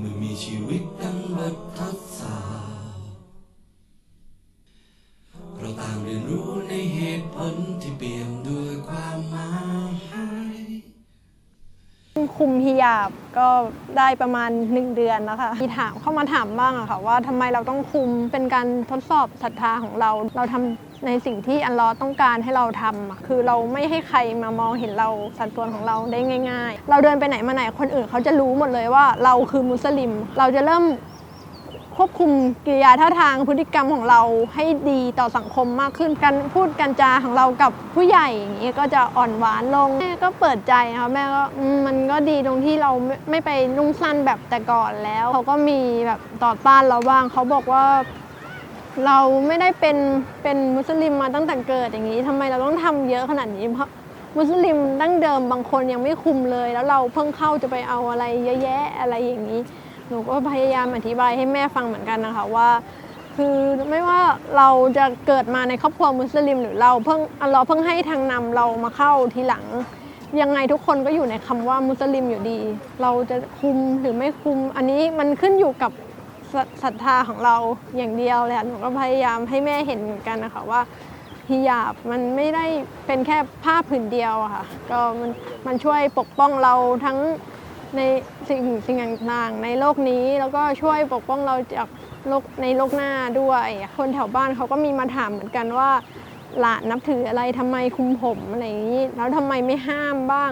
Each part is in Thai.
เมื่อมีชีวิตดังบททดสอบเราต่างเรียนรู้ในเหตุผลที่เปี่ยมด้วยความหมายคุมฮิยาบ ก็ได้ประมาณ 1 เดือนแล้วค่ะมีถามเข้ามาถามบ้างอะค่ะว่าทำไมเราต้องคุมเป็นการทดสอบศรัทธาของเรา เราทำในสิ่งที่อัลเลอต้องการให้เราทำคือเราไม่ให้ใครมามองเห็นเราสัดส่วนของเราได้ง่าย ๆ เราเดินไปไหนมาไหนคนอื่นเขาจะรู้หมดเลยว่าเราคือมุสลิม เราจะเริ่ม ควบคุมกิริยาท่าทางพฤติกรรมของเราให้ดีต่อสังคมมากขึ้นการพูดการจาของเรากับผู้ใหญ่อย่างนี้ก็จะอ่อนหวานลงแม่ก็เปิดใจค่ะแม่ก็มันก็ดีตรงที่เราไม่ไม่ไปนุ่งสั้นแบบแต่ก่อนแล้วเขาก็มีแบบต่อต้านเราบ้างเขาบอกว่าเราไม่ได้เป็นเป็นมุสลิมมาตั้งแต่เกิดอย่างนี้ทำไมเราต้องทำเยอะขนาดนี้เพราะมุสลิมดั้งเดิมบางคนยังไม่คุมเลย แล้วเราเพิ่งเข้าจะไปเอาอะไรเยอะแยะอะไรอย่างนี้ หนูก็พยายามอธิบายให้แม่ฟังเหมือนกันนะคะว่า คือไม่ว่าเราจะเกิดมาในครอบครัวมุสลิม หรือเราเพิ่งอัลเลอฮ์เพิ่งให้ทางนำเรามาเข้าทีหลัง ยังไงทุกคนก็อยู่ในคำว่ามุสลิมอยู่ดี เราจะคุมหรือไม่คุม อันนี้มันขึ้นอยู่กับศรัทธาของเราอย่างเดียวเลยอะหนูก็พยายามให้แม่เห็นเหมือนกันนะคะว่าฮิญาบมันไม่ได้เป็นแค่ผ้าผืนเดียวอะค่ะก็มันมันช่วยปกป้องเราทั้ง ในสิ่งสิ่งต่างๆ ในโลกนี้แล้วก็ช่วยปกป้องเราจากโลกในโลกหน้าด้วย คนแถวบ้านเขาก็มีมาถามเหมือนกันว่าหลานนับถืออะไรทำไมคุมผมอะไรอย่างนี้ แล้วทำไมไม่ห้ามบ้าง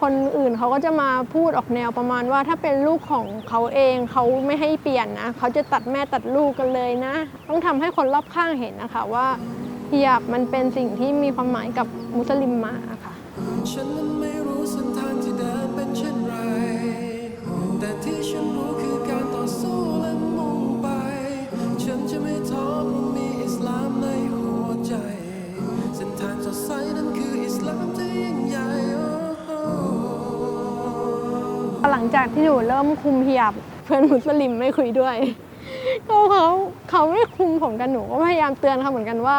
คนอื่นเขาก็จะมาพูดออกแนวประมาณว่าถ้าเป็นลูกของเขาเองเขาไม่ให้เปลี่ยนนะเขาจะตัดแม่ตัดลูกกันเลยนะ ต้องทำให้คนรอบข้างเห็นนะคะว่าฮิญาบมันเป็นสิ่งที่มีความหมายกับมุสลิมมาค่ะ ฉันนั้นไม่รู้เส้นทางที่เดินเป็นเช่นไร แต่ที่ฉันรู้คือการต่อสู้และมุ่งไป ฉันจะไม่ท้อเพราะมีอิสลามในหัวใจ เส้นทางสดใสนั้นคืออิสลามที่ยิ่งใหญ่ หลังจากที่หนูเริ่มคุมฮิญาบเพื่อนมุสลิมไม่คุยด้วย ก็เขาเขาไม่คุมผมกันหนูก็พยายามเตือนเขาเหมือนกันว่า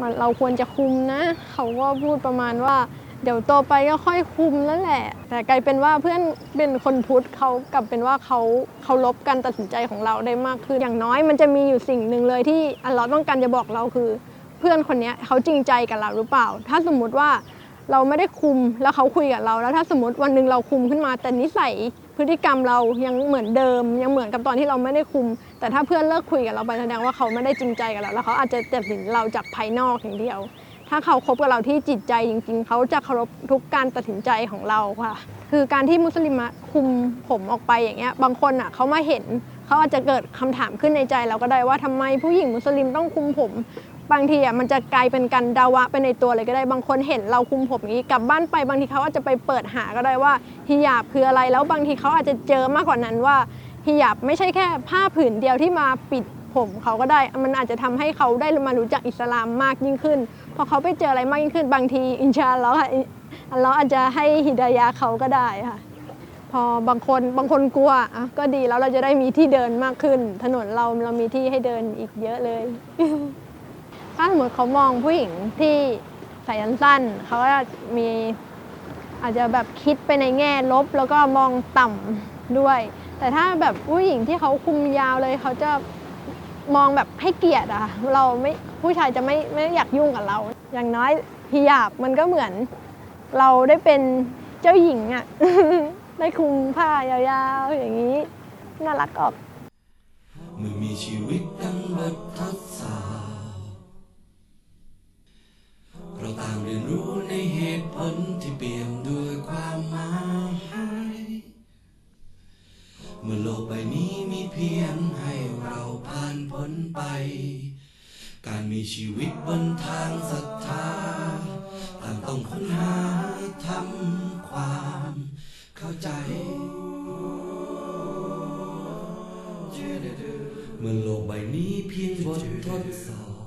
มันเราควรจะคุมนะ เขาก็พูดประมาณว่า เดี๋ยวโตไปก็ค่อยคุมแล้วแหละ แต่กลายเป็นว่าเพื่อนเป็นคนพุทธเขากลับเป็นว่าเขาเคารพการตัดสินใจของเราได้มากขึ้นอย่างน้อยมันจะมีอยู่สิ่งหนึ่งเลยที่อัลลอฮ์ต้องการจะบอกเราคือ เพื่อนคนนี้เขาจริงใจกับเราหรือเปล่า ถ้าสมมุติว่าเราไม่ได้คุมแล้วเขาคุยกับเรา แล้วถ้าสมมติวันหนึ่งเราคุมขึ้นมา แต่นิสัยพฤติกรรมเรายังเหมือนเดิม ยังเหมือนกับตอนที่เราไม่ได้คุม แต่ถ้าเพื่อนเลิกคุยกับเราไปแสดงว่าเขาไม่ได้จริงใจกับเราแล้วเขาอาจจะตัดสินเราจากภายนอกอย่างเดียว ถ้าเขาคบกับเราที่จิตใจจริง ๆ เขาจะเคารพทุกการตัดสินใจของเราค่ะ คือการที่มุสลิมคุมผมออกไปอย่างเงี้ย บางคนอะเขามาเห็นเขาอาจจะเกิดคำถามขึ้นในใจเราก็ได้ว่าทำไมผู้หญิงมุสลิมต้องคุมผม บางทีอะมันจะกลายเป็นการดาวะไปในตัวเลยก็ได้ บางคนเห็นเราคุมผมอย่างนี้กลับบ้านไปบางทีเขาอาจจะไปเปิดหาก็ได้ว่าฮิญาบคืออะไรแล้วบางทีเขาอาจจะเจอมากกว่านั้นว่าฮิญาบไม่ใช่แค่ผ้าผืนเดียวที่มาปิด มเขาก็ได้ มันอาจจะทำให้เขาได้มารู้จักอิสลามมากยิ่งขึ้น พอเขาไปเจออะไรมากยิ่งขึ้น บางทีอินชาอัลลอฮ์อัลลอฮ์อาจจะให้ฮิดายะห์เขาก็ได้ค่ะ พอบางคนบางคนกลัวอะก็ดีแล้วเราจะได้มีที่เดินมากขึ้น ถนนเราเรามีที่ให้เดินอีกเยอะเลยถ้าสมมติเขามองผู้หญิงที่ใส่ยันสั้นเขาก็มีอาจจะแบบคิดไปในแง่ลบแล้วก็มองต่ำด้วย แต่ถ้าแบบผู้หญิงที่เขาคุมยาวเลยเขาจะ มองแบบให้เกียรติอะเราไม่ผู้ชายจะไม่ไม่อยากยุ่งกับเรา อย่างน้อยฮิญาบมันก็เหมือน เราได้เป็นเจ้าหญิงอะได้คุมผ้ายาวๆ อย่างนี้ น่ารักออกเมื่อมีชีวิตดังบททดสา เมื่อโลกใบนี้มีเพียงให้เราผ่านพ้นไป การมีชีวิตบนทางศรัทธาต่างต้องค้นหาทำความเข้าใจเมื่อโลกใบนี้เพียงบททดสอบ